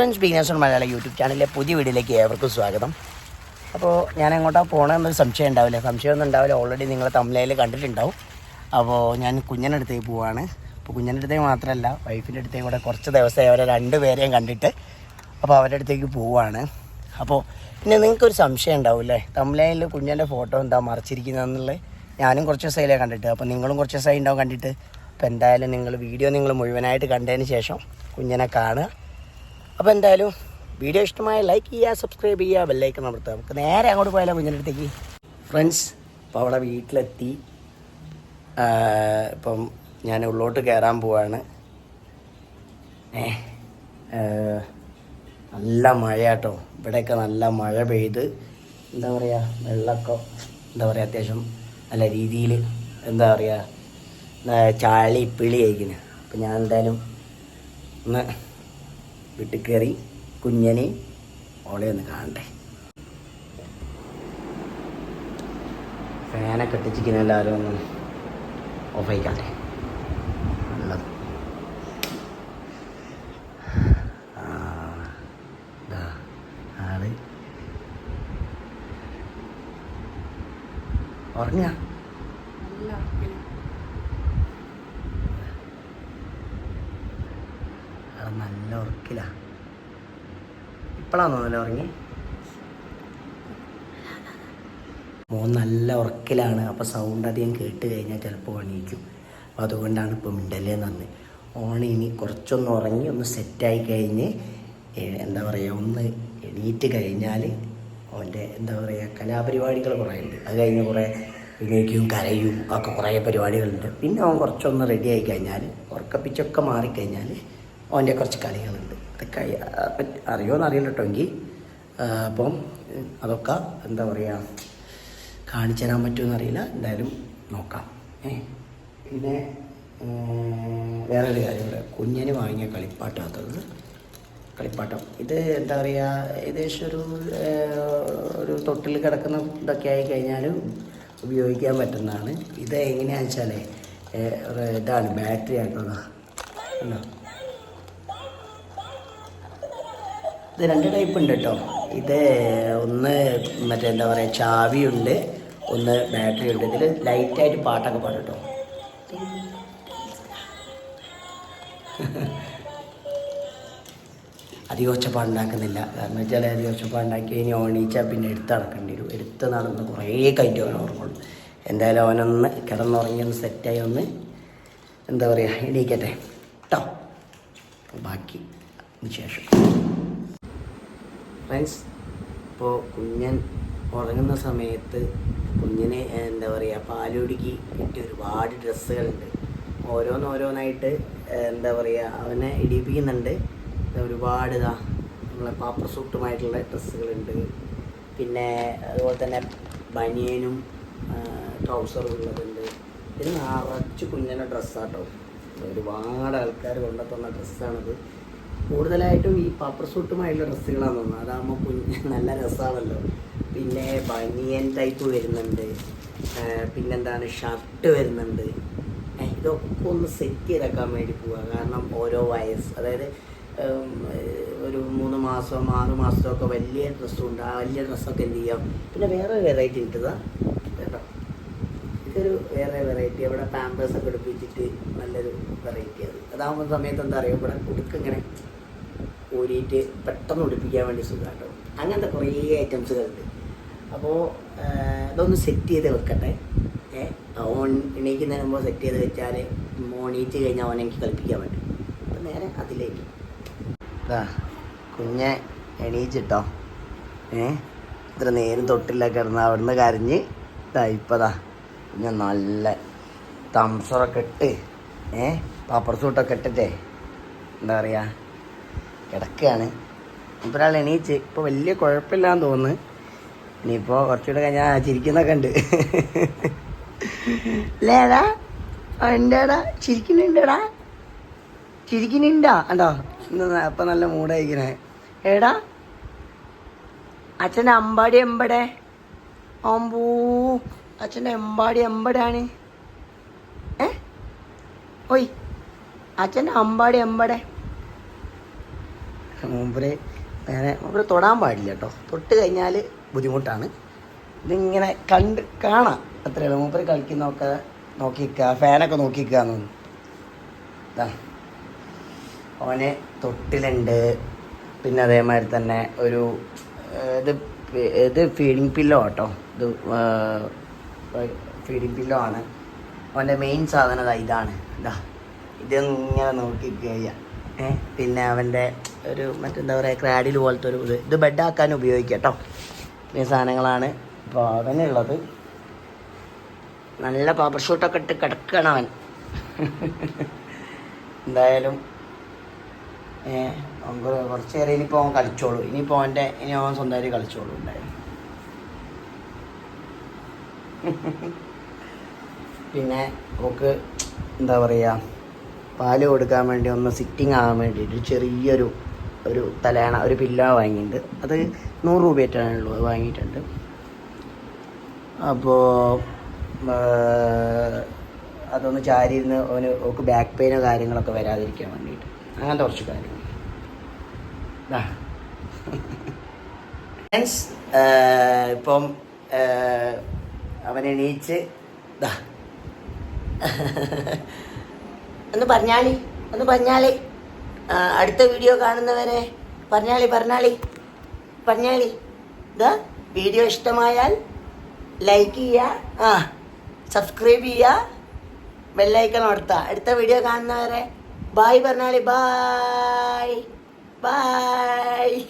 Friends beginners മലയാള YouTube ചാനലിലെ പുതിയ വീഡിയോയിലേക്ക് ഏവർക്കും സ്വാഗതം. അപ്പോൾ ഞാൻ എങ്ങോട്ടാണ് പോകണമെന്നൊരു സംശയം ഉണ്ടാവില്ല. സംശയമൊന്നും ഉണ്ടാവില്ല. ഓൾറെഡി നിങ്ങൾ തമിഴയിൽ കണ്ടിട്ടുണ്ടാവും. അപ്പോൾ ഞാൻ കുഞ്ഞിന്റെ അടുത്തേക്ക് പോവാണ്. അപ്പോൾ കുഞ്ഞിന്റെ അടുത്തേക്ക് മാത്രമല്ല വൈഫിന്റെ അടുത്തേക്ക് കൂടെ കുറച്ച് ദിവസമായി അവരെ രണ്ട് പേരെയും കണ്ടിട്ട് അപ്പോൾ അവരുടെ അടുത്തേക്ക് പോവാണ്. അപ്പോൾ പിന്നെ നിങ്ങൾക്കൊരു സംശയം ഉണ്ടാവില്ലേ? തമിഴയിൽ കുഞ്ഞിന്റെ ഫോട്ടോ എന്താ മറച്ചിരിക്കുന്നതെന്നുള്ളത്? ഞാനും കുറച്ച് ദിവസമായില്ലേ കണ്ടിട്ട്? അപ്പോൾ നിങ്ങളും കുറച്ച് ദിവസമായി ഉണ്ടാവും കണ്ടിട്ട്. അപ്പോൾ എന്തായാലും നിങ്ങൾ വീഡിയോ നിങ്ങൾ മുഴുവനായിട്ട് കണ്ടതിന് ശേഷം കുഞ്ഞിനെ കാണുക. അപ്പോൾ എന്തായാലും വീഡിയോ ഇഷ്ടമായ ലൈക്ക് ചെയ്യുക സബ്സ്ക്രൈബ് ചെയ്യുക ബെല്ലൈക്കൺ അമർത്തുക. നമുക്ക് നേരെ അങ്ങോട്ട് പോയാലോ കുഞ്ഞിന്റെ അടുത്തേക്ക് ഫ്രണ്ട്സ് ഇപ്പോൾ അവിടെ വീട്ടിലെത്തി. ഇപ്പം ഞാൻ ഉള്ളോട്ട് കയറാൻ പോവാണ്. ഏ മഴ നല്ല മഴയാട്ടോ. ഇവിടെയൊക്കെ നല്ല മഴ പെയ്ത്. എന്താ പറയുക വെള്ളമൊക്കെ എന്താ പറയുക അത്യാവശ്യം നല്ല രീതിയിൽ എന്താ പറയുക ചാളി പിളി കഴിക്കുന്നത് അപ്പം ഞാൻ എന്തായാലും ഒന്ന് വീട്ടിൽ കയറി കുഞ്ഞനെ ഓളെ ഒന്ന് കാണണ്ടേ ഫാനൊക്കെ ഇട്ടിച്ചിരിക്കുന്ന എല്ലാവരും ഒന്ന് ഓഫ് ആയിക്കാട്ടെ നല്ലത് ആ, ആൾ നല്ല ഉറക്കില്ല. ഇപ്പോഴാണോ നല്ല ഉറങ്ങി? മോൻ നല്ല ഉറക്കിലാണ്. അപ്പോൾ സൗണ്ട് അധികം കേട്ട് കഴിഞ്ഞാൽ ചിലപ്പോൾ എണീക്കും. അപ്പോൾ അതുകൊണ്ടാണ് ഇപ്പോൾ മിണ്ടല്ലേ നന്ന് ഓൺ ഇനി കുറച്ചൊന്ന് ഉറങ്ങി ഒന്ന് സെറ്റായി കഴിഞ്ഞ് എന്താ പറയുക ഒന്ന് എണീറ്റ് കഴിഞ്ഞാൽ അവന്റെ എന്താ പറയുക കലാപരിപാടികൾ കുറേ ഉണ്ട് അത് കഴിഞ്ഞ് കുറേ എണീക്കും കരയും ഒക്കെ കുറേ പരിപാടികളുണ്ട്. പിന്നെ അവൻ കുറച്ചൊന്ന് റെഡി ആയി കഴിഞ്ഞാൽ ഉറക്കപ്പിച്ചൊക്കെ മാറിക്കഴിഞ്ഞാൽ അവന്റെ കുറച്ച് കളികളുണ്ട്. അതൊക്കെ അറിയുമെന്ന് അറിയില്ല കേട്ടോ എങ്കിൽ അപ്പം അതൊക്കെ എന്താ പറയുക കാണിച്ചു തരാൻ പറ്റുമെന്ന് അറിയില്ല. എന്തായാലും നോക്കാം. ഏ? പിന്നെ വേറൊരു കാര്യം കൂടെ കുഞ്ഞിന് വാങ്ങിയ കളിപ്പാട്ടാത്തത്. കളിപ്പാട്ടം. ഇത് എന്താ പറയുക ഏകദേശം ഒരു ഒരു തൊട്ടിൽ കിടക്കുന്ന ഇതൊക്കെ ആയി കഴിഞ്ഞാൽ ഉപയോഗിക്കാൻ പറ്റുന്നതാണ്. ഇത് എങ്ങനെയാണെന്ന് വെച്ചാൽ ഇതാണ് ബാറ്ററി ആയിട്ടുള്ള ഉണ്ടോ ഇത് രണ്ട് ടൈപ്പ് ഉണ്ട് കേട്ടോ ഇത് ഒന്ന് മറ്റേ എന്താ പറയുക ചാവിയുണ്ട് ഒന്ന് ബാറ്ററി ഉണ്ട്. ഇതിൽ ലൈറ്റായിട്ട് പാട്ടൊക്കെ പാടും കേട്ടോ അധികം ഒച്ചപ്പാടുണ്ടാക്കുന്നില്ല. കാരണം വെച്ചാൽ അധികം ഒച്ചപ്പാടുണ്ടാക്കി ഇനി ഓണീച്ചാൽ പിന്നെ എടുത്ത് നടക്കേണ്ടി വരും. എടുത്ത് നടന്ന് കുറേ കഴിഞ്ഞ് അവൻ ഓർമ്മയുള്ളൂ എന്തായാലും അവനൊന്ന് കിടന്നുറങ്ങി ഒന്ന് സെറ്റായി ഒന്ന് എന്താ പറയുക എണീക്കട്ടെ. കേട്ടോ ബാക്കി ശേഷം ഫ്രണ്ട്സ് ഇപ്പോൾ കുഞ്ഞൻ ഉറങ്ങുന്ന സമയത്ത് കുഞ്ഞിനെ എന്താ പറയുക പാലൊടുക്കി കിട്ടിയ ഒരുപാട് ഡ്രസ്സുകളുണ്ട്. ഓരോന്നോരോന്നായിട്ട് എന്താ പറയുക അവനെ ഇടിപ്പിക്കുന്നുണ്ട് ഒരുപാട് ഇതാ നമ്മളെ പാപ്പർ സൂട്ടുമായിട്ടുള്ള ഡ്രസ്സുകളുണ്ട്. പിന്നെ അതുപോലെ തന്നെ ബനിയനും ട്രൗസറും ഉള്ളതുണ്ട്. ഇത് നിറച്ച് കുഞ്ഞിന്റെ ഡ്രസ്സാട്ടോ ഒരുപാട് ആൾക്കാർ കൊണ്ടെത്തുന്ന ഡ്രസ്സാണിത് കൂടുതലായിട്ടും ഈ പാപ്പർ സൂട്ടുമായുള്ള ഡ്രസ്സുകളാണ് തോന്നുന്നത്. അതാകുമ്പോൾ കുഞ്ഞ് നല്ല രസമാണല്ലോ പിന്നെ ബനിയൻ ടൈപ്പ് വരുന്നുണ്ട്. പിന്നെന്താണ് ഷർട്ട് വരുന്നുണ്ട്. ഇതൊക്കെ ഒന്ന് സെറ്റ് ചെയ്തേക്കാൻ വേണ്ടി പോവുക കാരണം ഓരോ വയസ്സ് അതായത് ഒരു മൂന്ന് മാസം ആറ് മാസമൊക്കെ വലിയ ഡ്രസ്സുണ്ട് ആ വലിയ ഡ്രസ്സൊക്കെ എന്ത് ചെയ്യാം? പിന്നെ വേറെ വെറൈറ്റി കിട്ടുക കേട്ടോ. ഇതൊരു വേറെ വെറൈറ്റി അവിടെ പാമ്പേഴ്സൊക്കെ എടുപ്പിച്ചിട്ട് നല്ലൊരു വെറൈറ്റി അത് അതാകുമ്പോൾ സമയത്ത് എന്താ പറയുക ഇവിടെ കുടുക്ക് ഇങ്ങനെ ഊരിയിട്ട് പെട്ടെന്ന് ഒടിപ്പിക്കാൻ വേണ്ടി സുഖമാട്ടോ അങ്ങനത്തെ കുറേ ഐറ്റംസുകളുണ്ട്. അപ്പോൾ ഇതൊന്ന് സെറ്റ് ചെയ്ത് വെക്കട്ടെ. ഓൺ എണീക്കുന്നതിന് മുമ്പ് സെറ്റ് ചെയ്ത് വെച്ചാൽ മോണീറ്റ് കഴിഞ്ഞാൽ അവൻ എനിക്ക് കളിപ്പിക്കാൻ പറ്റും. അപ്പം നേരെ അതിലേക്ക്. ഇതാ കുഞ്ഞെ എണീച്ചിട്ടോ? ഏ ഇത്ര നേരം തൊട്ടില്ല കിടന്ന് അവിടുന്ന് കരഞ്ഞ് ഇതാ ഇപ്പതാ കുഞ്ഞ നല്ല തംസറൊക്കെ ഇട്ട് ഏ പാപ്പർ സൂട്ടൊക്കെ ഇട്ടിട്ടേ എന്താ പറയുക കിടക്കുകയാണ് ഇപ്പോൾ ഒരാൾ എണീച്ച് ഇപ്പോൾ വലിയ കുഴപ്പമില്ലാന്ന് തോന്നുന്നു. ഇനിയിപ്പോൾ കുറച്ചുകൂടെ കഴിഞ്ഞാൽ ചിരിക്കുന്നൊക്കെ ഉണ്ട്. ലേടാ ഉണ്ടേടാ ചിരിക്കുന്നുണ്ടേടാ? ചിരിക്കുന്നുണ്ടാ? കണ്ടോ? ഇന്ന് അപ്പം നല്ല മൂടായിരിക്കണേ ഏടാ അച്ഛന്റെ അമ്പാടി എമ്പടെ? അമ്പൂ അച്ഛന്റെ എമ്പാടി എമ്പടാണ്. ഏ? ഓയ് അച്ഛന്റെ അമ്പാടി എമ്പടെ? മൂപ്പര് അങ്ങനെ മൂപ്പര് തൊടാൻ പാടില്ല കേട്ടോ തൊട്ട് കഴിഞ്ഞാൽ ബുദ്ധിമുട്ടാണ്. ഇതിങ്ങനെ കണ്ട് കാണാം. അത്രയുള്ളൂ മൂപ്പര് കളിക്കുന്നൊക്കെ നോക്കിക്കുക ഫാനൊക്കെ നോക്കിക്കാന്ന് ഇതാ ഓനെ തൊട്ടിലുണ്ട്. പിന്നെ അതേമാതിരി തന്നെ ഒരു ഇത് ഇത് ഫീഡിങ് പില്ലോ കേട്ടോ ഇത് ഫീഡിങ് പില്ലോ ആണ്. അവന്റെ മെയിൻ സാധനം ഇതാണ്. ഇതാ ഇതിങ്ങനെ നോക്കിക്കുക ഏഹ് പിന്നെ അവന്റെ ഒരു മറ്റെന്താ പറയുക ക്രാഡിൽ പോലത്തെ ഒരു ഇത്. ഇത് ബെഡാക്കാൻ ഉപയോഗിക്കാം കേട്ടോ ഈ സാധനങ്ങളാണ്. ഇപ്പോൾ അവനുള്ളത് നല്ല പവർ ഷൂട്ടൊക്കെ ഇട്ട് കിടക്കണം അവൻ. എന്തായാലും കുറച്ച് നേരം ഇനിയിപ്പോൾ അവൻ കളിച്ചോളൂ. ഇനിയിപ്പോൾ അവന്റെ ഇനി അവൻ സ്വന്തമായിട്ട് കളിച്ചോളൂ ഉണ്ടായിരുന്നു പിന്നെ നമുക്ക് എന്താ പറയുക പാൽ കൊടുക്കാൻ വേണ്ടി ഒന്ന് സിറ്റിംഗ് ആകാൻ വേണ്ടിയിട്ട് ചെറിയൊരു ഒരു തലയണ ഒരു പില്ലോ വാങ്ങിയിട്ടുണ്ട്. അത് നൂറ് രൂപയായിട്ടാണുള്ളൂ അത് വാങ്ങിയിട്ടുണ്ട്. അപ്പോൾ അതൊന്ന് ചാരിയിരുന്ന് അവന് ഓക്ക് ബാക്ക് പെയിനോ കാര്യങ്ങളൊക്കെ വരാതിരിക്കാൻ വേണ്ടിയിട്ട്. അങ്ങനത്തെ കുറച്ച് കാര്യങ്ങൾ. ഫ്രണ്ട്സ് ഇപ്പം അവനെ എണീച്ച്. ഒന്ന് പറഞ്ഞാളി ഒന്ന് പറഞ്ഞാളി ആ, അടുത്ത വീഡിയോ കാണുന്നവരെ പറഞ്ഞാളി പറഞ്ഞാളി പറഞ്ഞാളി ഇതാ വീഡിയോ ഇഷ്ടമായാൽ ലൈക്ക് ചെയ്യുക ആ സബ്സ്ക്രൈബ് ചെയ്യുക ബെല്ലൈക്കൺ നടത്തുക അടുത്ത വീഡിയോ കാണുന്നവരെ ബായ് പറഞ്ഞാളി ബായ് ബായ്